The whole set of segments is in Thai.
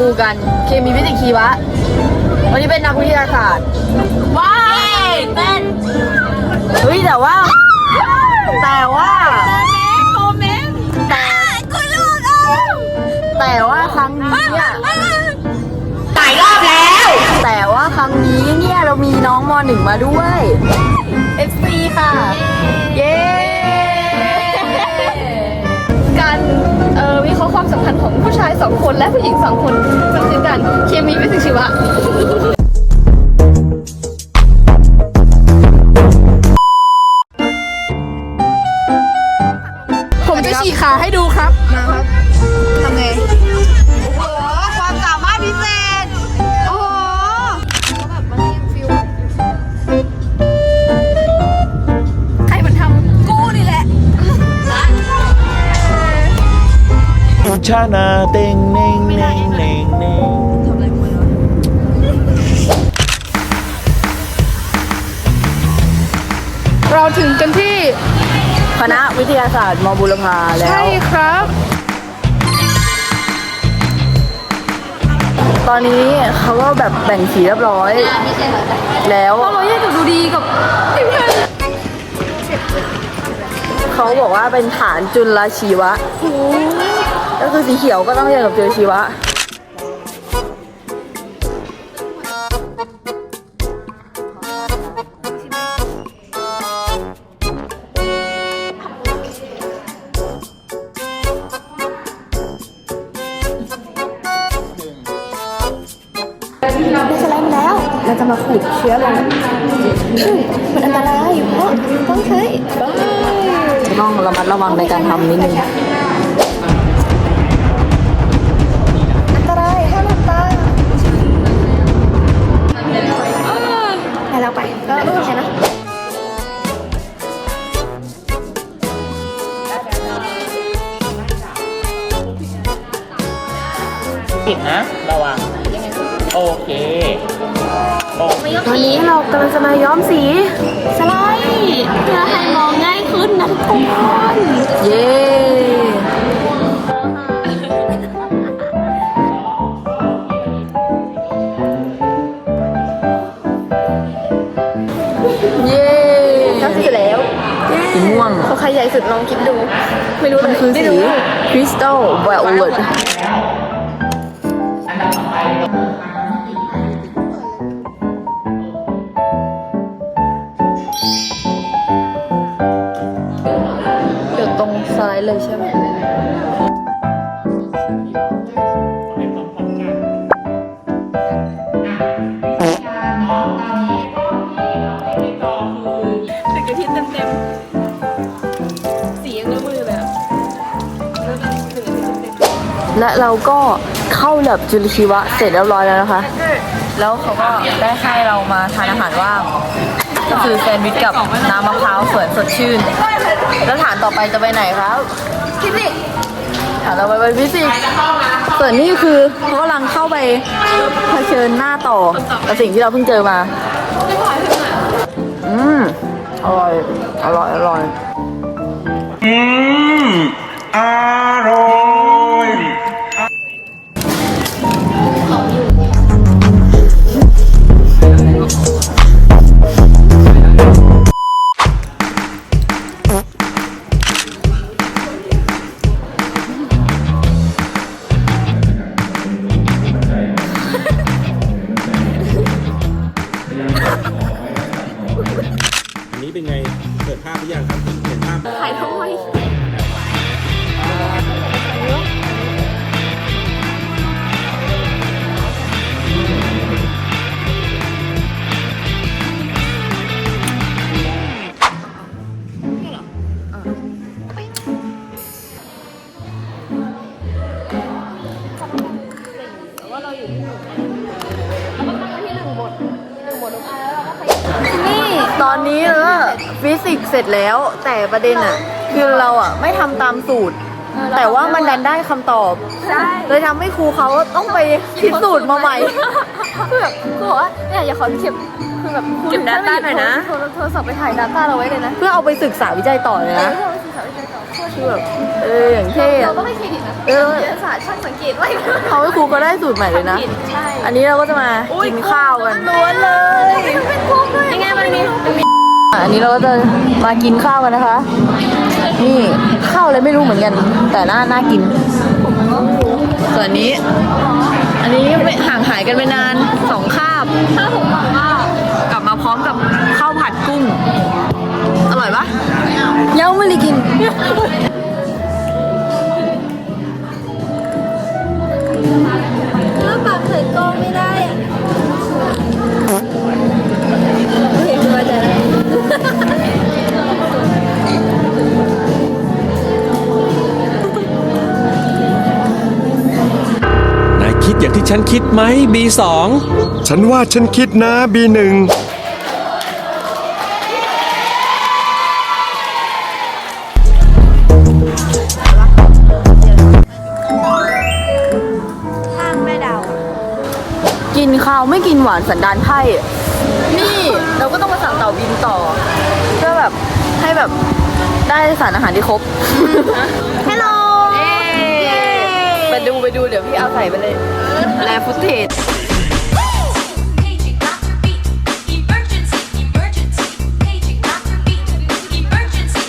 ทำแลบที่มอบูกัน เคมีฟิสิกส์ชีวะ วันนี้เป็นนักวิทยาศาสตร์ว้ายเต้นเฮ้ยแต่ว่า องคนและผู้หญิงสองคนมันคือการเคมีฟิสิกส์ชีวะ ชานาเต็งเน่งเน่งเน่งเน่งเราถึงกันที่ คณะวิทยาศาสตร์มบุรพาแล้วใช่ครับ ตอนนี้เขาก็แบบแบ่งสีเรียบร้อย แล้วเราแยกกับดูดีกับทีมงานเขาบอกว่าเป็นฐานจุลชีวะ ก็คือสีเขียวก็ต้องเรียนกับจุลชีวะได้สไลด์มาแล้ว เราจะมาขูดเชื้อลงซึ่งมันอันตรายเพราะต้องใช้บ้าต้องระมัดระวังในการทำนิดนึง ผิดนะระวังโอเคโอเคตอนนี้เรากำลังจะมาย้อมสีสไลด์เพื่อให้มองง่ายขึ้นนะทุกคนเย้เย้ก็เสร็จแล้วสีม่วงของใครใหญ่สุดลองคิดดู ไม่รู้เลมันยคือไม่สีรู้คริสตัลไวโอเลต Thank you. และเราก็เข้าแลบจุลชีวะเสร็จเรียบร้อยแล้วนะคะ แล้วเขาก็ได้ให้เรามาทานอาหารว่างก็คือแซนด์วิชกับน้ำมะพร้าวสวยสดชื่น แล้วฐานต่อไปจะไปไหนครับฟิสิกฐานเราไปไปฟิสิกส์ส่วนนี้คือเขากำลังเข้าไปเผชิญหน้าต่อกับสิ่งที่เราเพิ่งเจอมา อืมอร่อย อร่อย อร่อย อืมอร่อย ร็จแล้ว แต่ประเด็นอะ คือเราอะไม่ทำตามสูตร แต่ว่ามันดันได้คำตอบใช่ เลยทำให้ครูเขาต้องไปพิสูจน์มาใหม่ คือแบบครูบอกว่าเนี่ยอย่าขอเก็บคือแบบครูเก็บ data หน่อยนะ โทรโทรศัพท์ไปถ่าย data เราไว้เลยนะเพื่อเอาไปศึกษาวิจัยต่อเลยเออนะเพื่อไปศึกษาวิจัยต่อโคตรคือแบบเอออย่างเท่อะ เราก็ไม่เครดิตนะเออ วิทยาศาสตร์ช่างสังเกตไว้เขาให้ครูก็ได้สูตรใหม่เลยนะ ใช่อันนี้เราก็จะมากินข้าวกันล้วนเลย เป็นพวกด้วย อันนี้เราก็จะมากินข้าวกันนะคะ นี่ข้าวอะไรไม่รู้เหมือนกัน แต่น่าน่ากิน ส่วนนี้ อันนี้ห่างหายกันไปนานสองคาบถ้าผมบอกว่ากลับมาพร้อมกับข้าวผัดกุ้ง อร่อยปะยังไม่ได้กิน ฉันคิดไหม B2 ฉันว่าฉันคิดนะ B1 ข้างแม่ดาวกินข้าวไม่กินหวานสันดานไพ่นี่เราก็ต้องมาสั่งเต่าบินต่อ เพื่อแบบให้แบบได้สารอาหารที่ครบ ฮัลโหล ไปดูไปดูเดี๋ยวพี่เอาใส่ไปเลย แลฟุตเทจ Paging Dr. Beat. Emergency, emergency. Paging Dr. Beat. Emergency.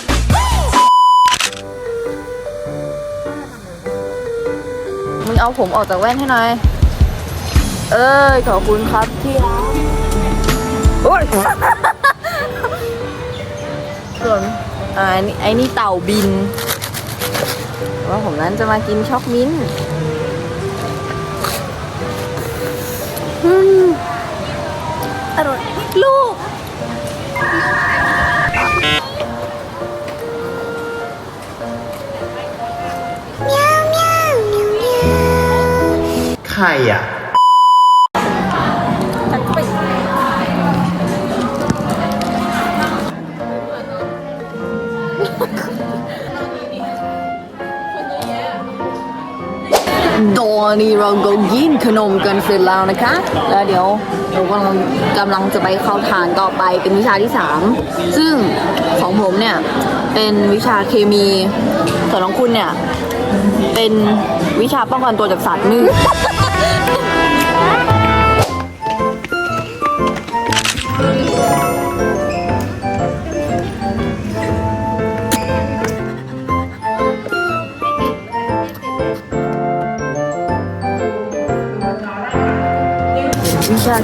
มึงเอาผมออกจากแว่นให้หน่อย เอ้ย ขอบคุณครับที่รักโอ้ยส่วนอ่าอันนี้ไอ้นี่เต่าบิน ว่าผมนั้นจะมากินช็อกมิ้นท์ อืมอร่อยลูก ใครอะตอน นี้เราก็กินขนมกันเสร็จแล้วนะคะ แล้วเดี๋ยวเรากำลังกำลังจะไปเข้าฐานต่อไปเป็นวิชาที่ 3 ซึ่งของผมเนี่ย เป็นวิชาเคมีส่วนของคุณเนี่ย เป็นวิชาป้องกันตัวจากสัตว์นึ่ง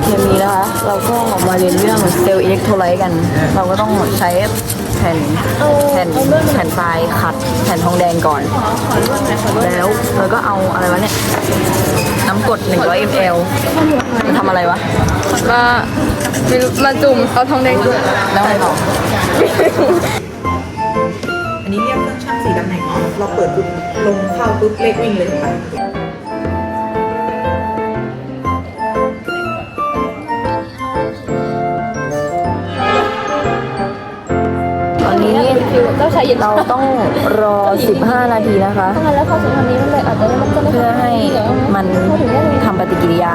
เคมีนะคะ เราก็มาเรียนเรื่องเซลล์อิเล็กโทรไลต์กัน เราก็ต้องใช้แผ่นแผ่นแผ่นทรายขัดแผ่นทองแดงก่อน แล้วเราก็เอาอะไรวะเนี่ย น้ำกรด100 ml มันทำอะไรวะมามาจุ่มเอาทองแดงจุ่มแล้วอะไรต่ออันนี้เรียกเครื่องชั่งสีตำแหน่งเนาะเราเปิดปุ๊บลงเข้าปุ๊บเลขวิ่งเลยค่ะ อนนี้เราต้องรอ 15 นาทีนะคะแล้วพอสุดท้ายนี้มันเลยอาจจะมันจะไม่เพื่อให้มันทำปฏิกิริยา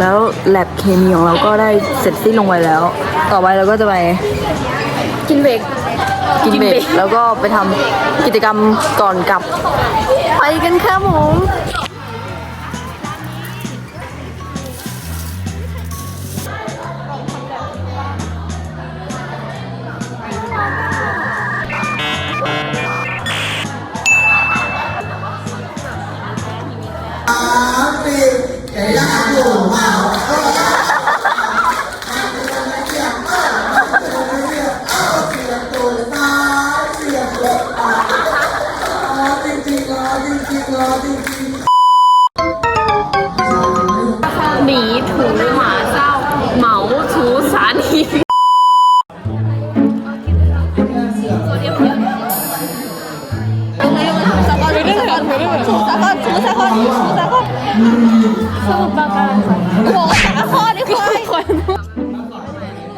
แล้วแลบเคมีของเราก็ได้เสร็จสิ้นลงไปแล้ว ต่อไปเราก็จะไปกินเบรกกินเบรกแล้วก็ไปทำกิจกรรมก่อนกลับ ไปกันครับผม 怎么？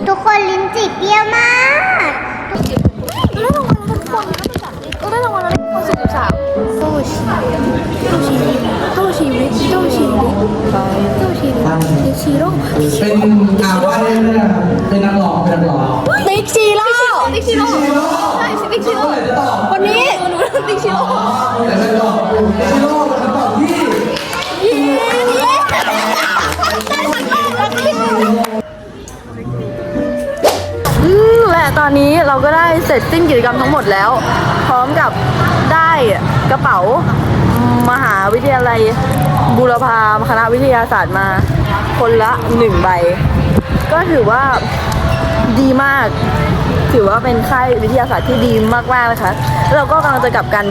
ทุกคนลิ้นจี่เปรี้ยวมากเป็นอ่าว่าได้เลยนะครับเป็นนักร้องเป็นนักร้องติ๊กชิโร่ติ๊กชิโร่ใช่ติ๊กชิโร่วันนี้ติ๊กชิโร่แต่เป็นตอบชิโร่ อนนี้เราก็ได้เสร็จสิ้นกิจกรรมทั้งหมดแล้ว พร้อมกับได้กระเป๋ามหาวิทยาลัยบูรพาคณะวิทยาศาสตร์มาคนละหนึ่งใบ ก็ถือว่าดีมาก ถือว่าเป็นค่ายวิทยาศาสตร์ที่ดีมากๆนะคะ เราก็กำลังจะกลับกัน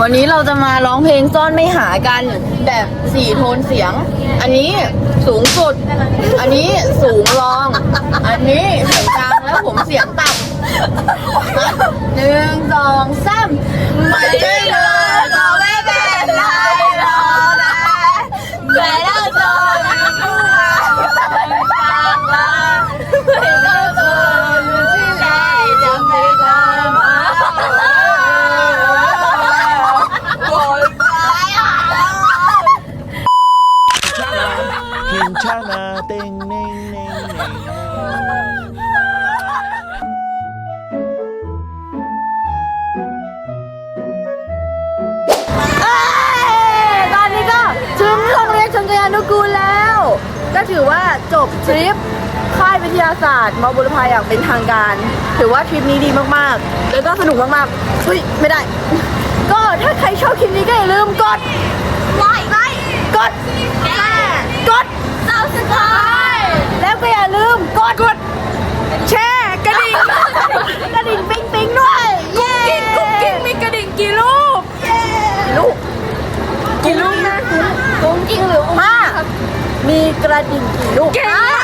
วันนี้เราจะมาร้องเพลงซ่อนไม่หากันแบบสี่โทนเสียง อันนี้สูงสุด อันนี้สูงรอง อันนี้เสียงกลางแล้วผมเสียงต่ำหนึ่งสองสามไม่ได้เลย กยานุกูลแล้ว ก็ถือว่าจบทริปค่ายวิทยาศาสตร์มอบุรพาอย่างเป็นทางการ ถือว่าทริปนี้ดีมากๆ แล้วก็สนุกมากๆเฮ้ยไม่ได้ ก็ถ้าใครชอบคลิปนี้ก็อย่าลืมกดไลค์ไลค์กดแชร์กด subscribe แล้วก็อย่าลืมกดกดแชร์กระดิ่งกระดิ่งปิ๊งปิ๊งด้วย เย้กุ๊กกิ๊กมีกระดิ่งกี่ลูกกี่ลูก กี่ลูกนะกุ้งกิ้งหรือห้ามีกระดิ่งกี่ลูกห้า